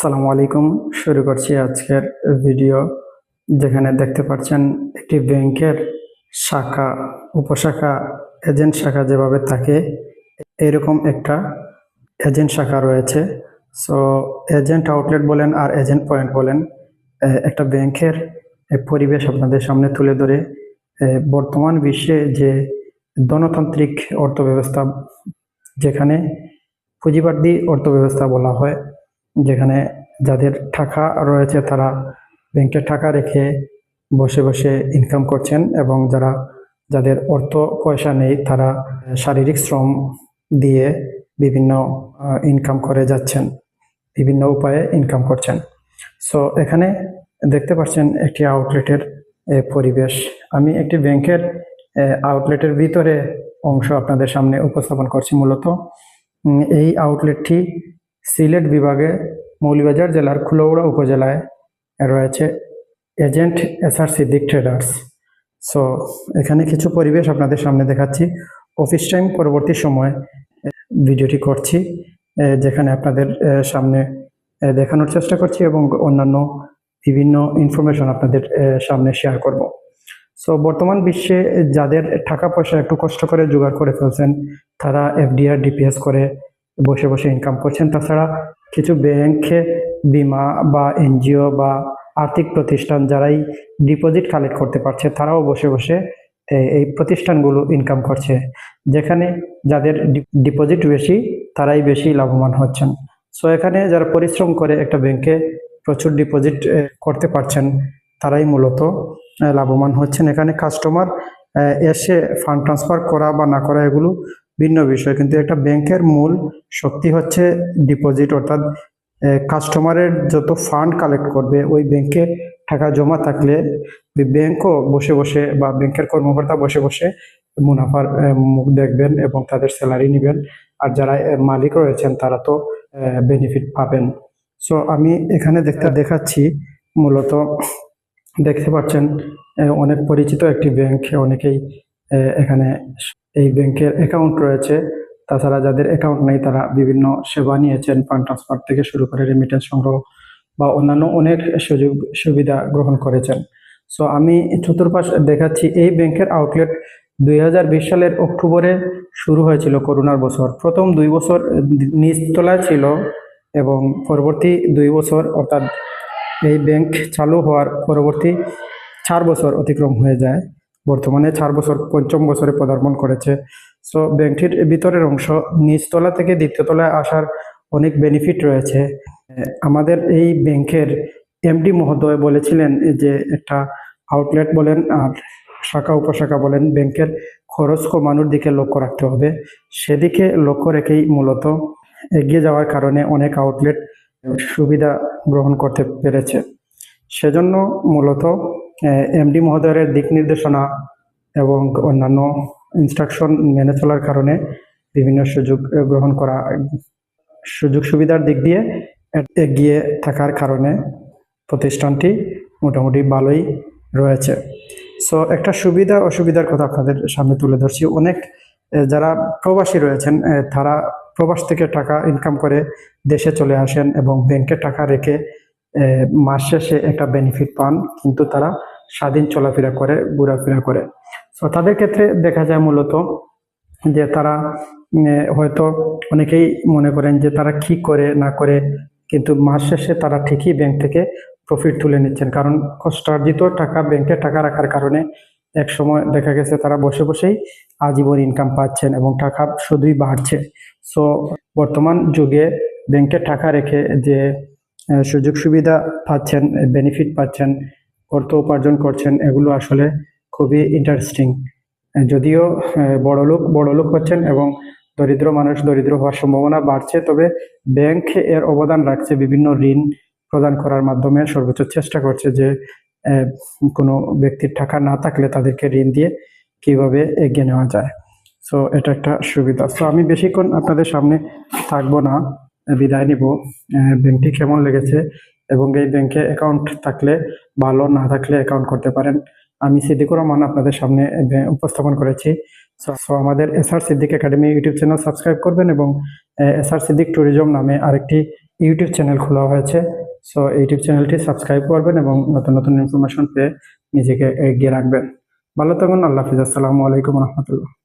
আসসালামু আলাইকুম। শুরু করছি আজকের ভিডিও, যেখানে দেখতে পাচ্ছেন একটি ব্যাংকের শাখা, উপশাখা, এজেন্ট শাখা যেভাবে থাকে, এরকম একটা এজেন্ট শাখা রয়েছে। সো, এজেন্ট আউটলেট বলেন আর এজেন্ট পয়েন্ট বলেন একটা ব্যাংকের পরিবেশ আপনাদের সামনে তুলে ধরে বর্তমান বিশ্বে যে গণতান্ত্রিক অর্থব্যবস্থা, যেখানে পুঁজিবাদী অর্থব্যবস্থা বলা হয় যেখানে যাদের টাকা রয়েছে তারা ব্যাংকে টাকা রেখে বসে বসে ইনকাম করছেন এবং যারা, যাদের অর্থ পয়সা নেই তারা শারীরিক শ্রম দিয়ে বিভিন্ন ইনকাম করে যাচ্ছেন, বিভিন্ন উপায়ে ইনকাম করছেন। সো এখানে দেখতে পাচ্ছেন একটি আউটলেটের পরিবেশ। আমি একটি ব্যাংকের আউটলেটের ভিতরে অংশ আপনাদের সামনে উপস্থাপন করছি মূলত। এই আউটলেটটি সিলেট বিভাগে মৌলভীবাজার জেলার খুলৌড়া উপজেলায় রয়েছে agent S SR Siddique traders so এখানে কিছু পরিবেশ আপনাদের সামনে দেখাচ্ছি। অফিস টাইম পরবর্তী সময় ভিডিওটি করছি যেখানে আপনাদের সামনে দেখানোর চেষ্টা করছি এবং অন্যান্য বিভিন্ন ইনফরমেশন আপনাদের সামনে শেয়ার করব। সো বর্তমান বিশ্বে যাদের টাকা পয়সা একটু কষ্ট করে জোগাড় করে ফেলছেন, তারা এফডিআর ডিপিএস করে বসে বসে ইনকাম করছেন। তাছাড়া কিছু ব্যাংকে বিমা বা এনজিও বা আর্থিক প্রতিষ্ঠান যারাই ডিপোজিট কালেক্ট করতে পারছে, তারাও বসে বসে এই প্রতিষ্ঠানগুলো ইনকাম করছে। যেখানে যাদের ডিপোজিট বেশি, তারাই বেশি লাভবান হচ্ছেন। সো এখানে যারা পরিশ্রম করে একটা ব্যাংকে প্রচুর ডিপোজিট করতে পারছেন, তারাই মূলত লাভবান হচ্ছেন। এখানে কাস্টমার এসে ফান্ড ট্রান্সফার করা বা না করা এগুলো ভিন্ন বিষয় কিন্তু একটা ব্যাংকের মূল শক্তি হচ্ছে ডিপোজিট অর্থাৎ কাস্টমারের যত ফান্ড কালেক্ট করবে ওই ব্যাংকে টাকা জমা থাকলে ওই ব্যাংকও বসে বসে বা ব্যাংকের কর্মকর্তা বসে বসে মুনাফার মুখ দেখবেন এবং তাদের স্যালারি নেবেন। আর যারা মালিক রয়েছেন তারা তো বেনিফিট পাবেন। সো আমি এখানে দেখতে দেখাচ্ছি মূলত দেখতে পাচ্ছেন অনেক পরিচিত একটি ব্যাংক অনেকেই এখানে এই ব্যাংকের অ্যাকাউন্ট রয়েছে। তাছাড়া যাদের অ্যাকাউন্ট নেই, তারা বিভিন্ন সেবা নিয়েছেন ফান্ড ট্রান্সফার থেকে শুরু করে রেমিটেন্স সংগ্রহ বা অন্যান্য অনেক সুযোগ সুবিধা গ্রহণ করেছেন। সো আমি চতুর্পাশ দেখাচ্ছি, এই ব্যাংকের আউটলেট দুই হাজার বিশ সালের অক্টোবরে শুরু হয়েছিল করোনার বছর। প্রথম দুই বছর নিচতলায় ছিল এবং পরবর্তী দুই বছর অর্থাৎ এই ব্যাংক চালু হওয়ার পরবর্তী চার বছর অতিক্রম হয়ে যায়। বর্তমানে চার বছর, পঞ্চম বছরে পদার্পণ করেছে। সো ব্যাংকটির ভিতরের অংশ নিচতলা থেকে দ্বিতীয় তলায় আসার অনেক বেনিফিট রয়েছে। আমাদের এই ব্যাংকের এমডি মহোদয় বলেছিলেন যে, একটা আউটলেট বলেন আর শাখা, উপশাখা বলেন, ব্যাংকের খরচ কমানোর দিকে লক্ষ্য রাখতে হবে। সেদিকে লক্ষ্য রেখেই মূলত এগিয়ে যাওয়ার কারণে অনেক আউটলেট সুবিধা গ্রহণ করতে পেরেছে। সেজন্য মূলত এমডি মহোদয়ের দিক নির্দেশনা এবং অন্যান্য ইনস্ট্রাকশন মেনে চলার কারণে বিভিন্ন সুযোগ গ্রহণ করা, সুযোগ সুবিধার দিক দিয়ে এগিয়ে থাকার কারণে প্রতিষ্ঠানটি মোটামুটি ভালোই রয়েছে। সো একটা সুবিধা, অসুবিধার কথা আপনাদের সামনে তুলে ধরছি। অনেক যারা প্রবাসী রয়েছেন তারা প্রবাস থেকে টাকা ইনকাম করে দেশে চলে আসেন এবং ব্যাংকে টাকা রেখে মাস শেষে একটা বেনিফিট পান। কিন্তু তারা স্বাধীন চলাফেরা করে, ঘোরাফেরা করে। সো তাদের ক্ষেত্রে দেখা যায় মূলত যে তারা হয়তো অনেকেই মনে করেন যে তারা কি করে, না করে, কিন্তু মাস শেষে তারা ঠিকই ব্যাংক থেকে প্রফিট তুলে নিচ্ছেন। কারণ কষ্টার্জিত টাকা ব্যাংকে টাকা রাখার কারণে এক সময় দেখা গেছে তারা বসে বসেই আজীবন ইনকাম পাচ্ছেন এবং টাকা শুধুই বাড়ছে। সো বর্তমান যুগে ব্যাংকে টাকা রেখে যে সুযোগ সুবিধা পাচ্ছেন বেনিফিট পাচ্ছেন অর্থ উপার্জন করছেন এগুলো আসলে খুবই ইন্টারেস্টিং যদিও আহ, বড় লোক বড় লোক হচ্ছেন এবং দরিদ্র মানুষ দরিদ্র হওয়ার সম্ভাবনা বাড়ছে তবে ব্যাংক এর অবদান রাখছে বিভিন্ন ঋণ প্রদান করার মাধ্যমে সর্বোচ্চ চেষ্টা করছে যে কোনো ব্যক্তির টাকা না থাকলে তাদেরকে ঋণ দিয়ে কীভাবে এগিয়ে নেওয়া যায়। সো এটা একটা সুবিধা। সো আমি বেশিক্ষণ আপনাদের সামনে থাকব না বিদায় নিব। ব্যাংকটি কেমন লেগেছে এবং এই ব্যাংকে অ্যাকাউন্ট থাকলে ভালো না থাকলে অ্যাকাউন্ট করতে পারেন। আমি সিদ্দিকুর রহমান আপনাদের সামনে উপস্থাপন করেছি। সো আমাদের SR Siddique academy YouTube channel subscribe করবেন এবং এসআর সিদ্দিক ট্যুরিজম নামে আরেকটি ইউটিউব চ্যানেল খোলা হয়েছে। সো ইউটিউব চ্যানেলটি সাবস্ক্রাইব করবেন এবং নতুন নতুন ইনফরমেশন পেয়ে নিজেকে এগিয়ে রাখবেন। ভালো থাকুন, আল্লাহ হাফিজ। আসসালামু আলাইকুম রহমতুল্লাহ।